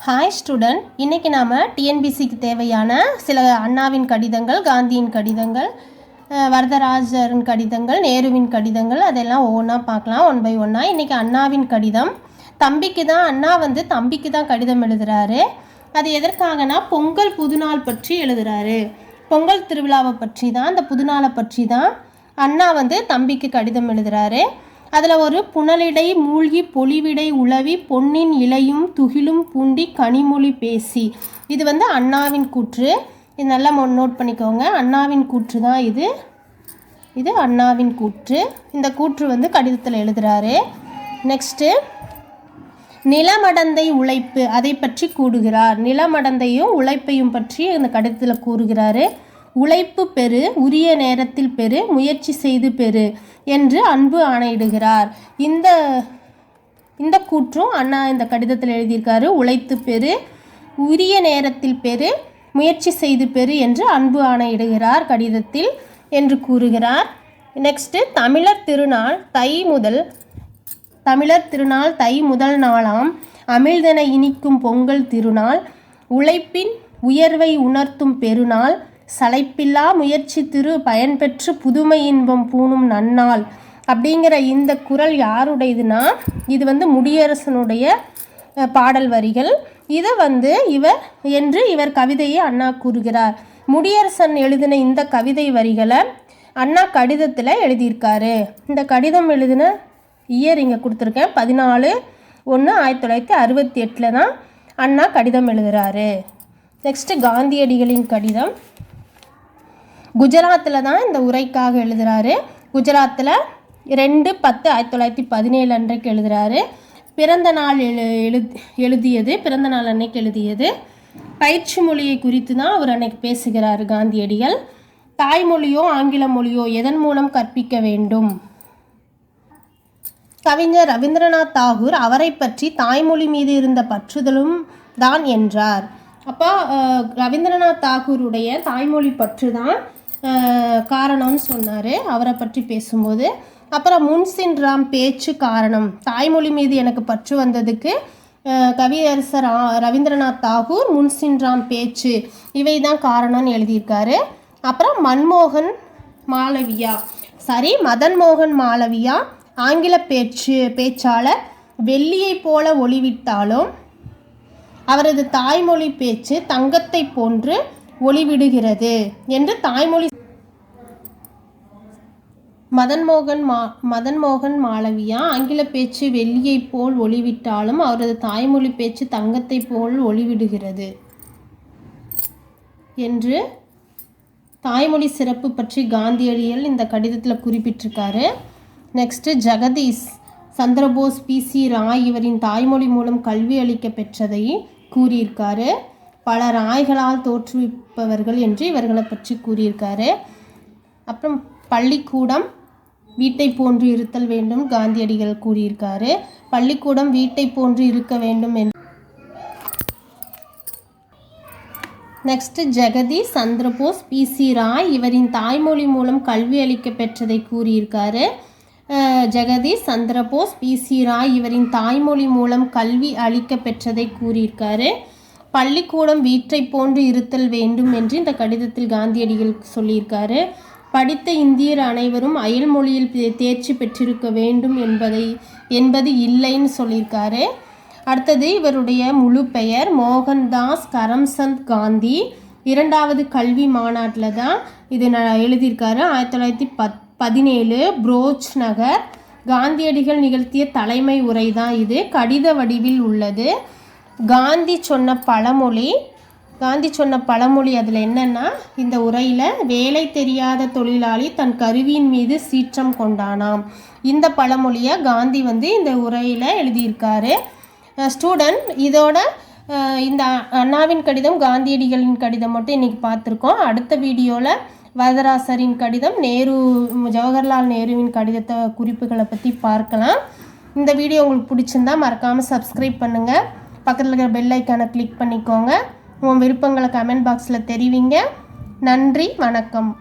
Hi student இன்றைக்கி நாம் டிஎன்பிசிக்கு தேவையான சில அண்ணாவின் கடிதங்கள் காந்தியின் கடிதங்கள் வரதராஜரின் கடிதங்கள் நேருவின் கடிதங்கள் அதெல்லாம் ஒவ்வொன்றா பார்க்கலாம் ஒன் பை ஒன்னாக இன்றைக்கி அண்ணாவின் கடிதம். தம்பிக்கு தான் அண்ணா வந்து தம்பிக்கு தான் கடிதம் எழுதுகிறாரு அது எதற்காகனா பொங்கல் புதுநாள் பற்றி எழுதுகிறாரு பொங்கல் திருவிழாவை பற்றி தான் அந்த புதுநாளை பற்றி தான் அண்ணா வந்து தம்பிக்கு கடிதம் எழுதுறாரு. அதில் ஒரு புனலிடை மூழ்கி பொலிவிடை உளவி பொன்னின் இலையும் துகிலும் பூண்டி கனிமொழி பேசி. இது வந்து அண்ணாவின் கூற்று. இது நல்லா மொ- நோட் பண்ணிக்கோங்க. அண்ணாவின் கூற்று தான் இது. இது அண்ணாவின் கூற்று. இந்த கூற்று வந்து கடிதத்தில் எழுதுறாரு. நெக்ஸ்ட்டு நிலமடந்தை உழைப்பு அதை பற்றி கூறுகிறார். நிலமடந்தையும் உழைப்பையும் பற்றி இந்த கடிதத்தில் கூறுகிறாரு. உழைப்பு பெறு உரிய நேரத்தில் பெறு முயற்சி செய்து பெறு என்று அன்பு ஆணையிடுகிறார். இந்த இந்த கூற்றும் அண்ணா இந்த கடிதத்தில் எழுதியிருக்காரு உழைத்து பெறு உரிய நேரத்தில் பெறு முயற்சி செய்து பெறு என்று அன்பு ஆணையிடுகிறார் கடிதத்தில் என்று கூறுகிறார். நெக்ஸ்ட்டு தமிழர் திருநாள் தை முதல் தமிழர் திருநாள் தை முதல் நாளாம் அமிழ்தென இனிக்கும் பொங்கல் திருநாள் உழைப்பின் உயர்வை உணர்த்தும் பெருநாள் சளைப்பில்லா முயற்சி திரு பயன்பெற்று புதுமை இன்பம் பூணும் நன்னாள் அப்படிங்கிற இந்த குரல் யாருடையதுன்னா இது வந்து முடியரசனுடைய பாடல் வரிகள். இதை வந்து இவர் என்று இவர் கவிதையை அண்ணா கூறுகிறார். முடியரசன் எழுதின இந்த கவிதை வரிகளை அண்ணா கடிதத்தில் எழுதியிருக்காரு. இந்த கடிதம் எழுதின இயர் இங்கே கொடுத்துருக்கேன். பதினாலு ஒன்று ஆயிரத்தி தொள்ளாயிரத்தி அறுபத்தி எட்டில் தான் அண்ணா கடிதம் எழுதுகிறாரு நெக்ஸ்ட்டு காந்தியடிகளின் கடிதம். குஜராத்தில் தான் இந்த உரைக்காக எழுதுகிறாரு குஜராத்தில் ரெண்டு பத்து ஆயிரத்தி தொள்ளாயிரத்தி பதினேழு அன்றைக்கு எழுதுகிறாரு பிறந்த நாள் எழு எழு எழுதியது பிறந்த நாள் அன்னைக்கு எழுதியது. பயிற்சி மொழியை குறித்து தான் அவர் அன்னைக்கு பேசுகிறார் காந்தியடிகள். தாய்மொழியோ ஆங்கில மொழியோ எதன் மூலம் கற்பிக்க வேண்டும்? கவிஞர் ரவீந்திரநாத் தாகூர் அவரை பற்றி தாய்மொழி மீது இருந்த பற்றுதலும் தான் என்றார். அப்போ ரவீந்திரநாத் தாகூருடைய தாய்மொழி பற்று தான் காரணம்னு சொன்னார். அவரை பற்றி பேசும்போது அப்புறம் முன்சின் ராம் பேச்சு காரணம். தாய்மொழி மீது எனக்கு பற்று வந்ததுக்கு கவியரசர் ரவீந்திரநாத் தாகூர் முன்சின் ராம் பேச்சு இவை தான் காரணம்னு எழுதியிருக்காரு. அப்புறம் மன்மோகன் மாளவியா. சரி மதன் மோகன் மாளவியா ஆங்கில பேச்சு பேச்சாளர் வெள்ளியைப் போல ஒளிவிட்டாலும் அவரது தாய்மொழி பேச்சு தங்கத்தை போன்று ஒளிவிடுகிறது என்று தாய்மொழி மதன்மோகன் மா மதன்மோகன் மாளவியா ஆங்கில பேச்சு வெள்ளியைப் போல் ஒளிவிட்டாலும் அவரது தாய்மொழி பேச்சு தங்கத்தைப் போல் ஒளிவிடுகிறது. என்று தாய்மொழி சிறப்பு பற்றி காந்தியடிகள் இந்த கடிதத்தில் குறிப்பிட்டிருக்காரு. நெக்ஸ்ட்டு ஜெகதீஷ் சந்திரபோஸ் பிசி ராய் இவரின் தாய்மொழி மூலம் கல்வி அளிக்க பெற்றதை கூறியிருக்காரு. பல ராய்களால் தோற்றுவிப்பவர்கள் என்று இவர்களை பற்றி கூறியிருக்காரு. அப்புறம் பள்ளிக்கூடம் வீட்டை போன்று இருத்தல் வேண்டும் காந்தியடிகள் கூறியிருக்காரு. பள்ளிக்கூடம் வீட்டை போன்று இருக்க வேண்டும் என்று next Jagadish Chandrabose P C Ray இவரின் தாய்மொழி மூலம் கல்வி அளிக்க பெற்றதை கூறியிருக்காரு. ஜெகதி சந்திரபோஸ் பிசி ராய் இவரின் தாய்மொழி மூலம் கல்வி அளிக்க பெற்றதை கூறியிருக்காரு. பள்ளிக்கூடம் வீட்டை போன்று இருத்தல் வேண்டும் என்று இந்த கடிதத்தில் காந்தியடிகள் சொல்லியிருக்காரு. படித்த இந்தியர் அனைவரும் அயல் மொழியில் தேர்ச்சி பெற்றிருக்க வேண்டும் என்பதை என்பது இல்லைன்னு சொல்லியிருக்காரு. அடுத்தது இவருடைய முழு பெயர் மோகன்தாஸ் கரம்சந்த் காந்தி. இரண்டாவது கல்வி மாநாட்டில் தான் இது ந எழுதியிருக்காரு. ஆயிரத்தி தொள்ளாயிரத்தி பத் பதினேழு புரோச் நகர். காந்தியடிகள் நிகழ்த்திய தலைமை உரை தான் இது. கடித வடிவில் உள்ளது. காந்தி சொன்ன பழமொழி காந்தி சொன்ன பழமொழி அதில் என்னென்னா இந்த உரையில் வேலை தெரியாத தொழிலாளி தன் கருவியின் மீது சீற்றம் கொண்டானாம். இந்த பழமொழியை காந்தி வந்து இந்த உரையில் எழுதியிருக்காரு. ஸ்டூடெண்ட் இதோட இந்த அண்ணாவின் கடிதம் காந்தியடிகளின் கடிதம் மட்டும் இன்றைக்கி பார்த்துருக்கோம். அடுத்த வீடியோவில் வரதராசரின் கடிதம் நேரு ஜவஹர்லால் நேருவின் கடிதத்தை குறிப்புகளை பற்றி பார்க்கலாம். இந்த வீடியோ உங்களுக்கு பிடிச்சிருந்தா மறக்காமல் சப்ஸ்கிரைப் பண்ணுங்கள் பக்கத்தில் இருக்கிற பெல் ஐக்கானை கிளிக் பண்ணிக்கோங்க. உன் விருப்பங்களை கமெண்ட் பாக்ஸில் தெரிவிங்க. நன்றி வணக்கம்.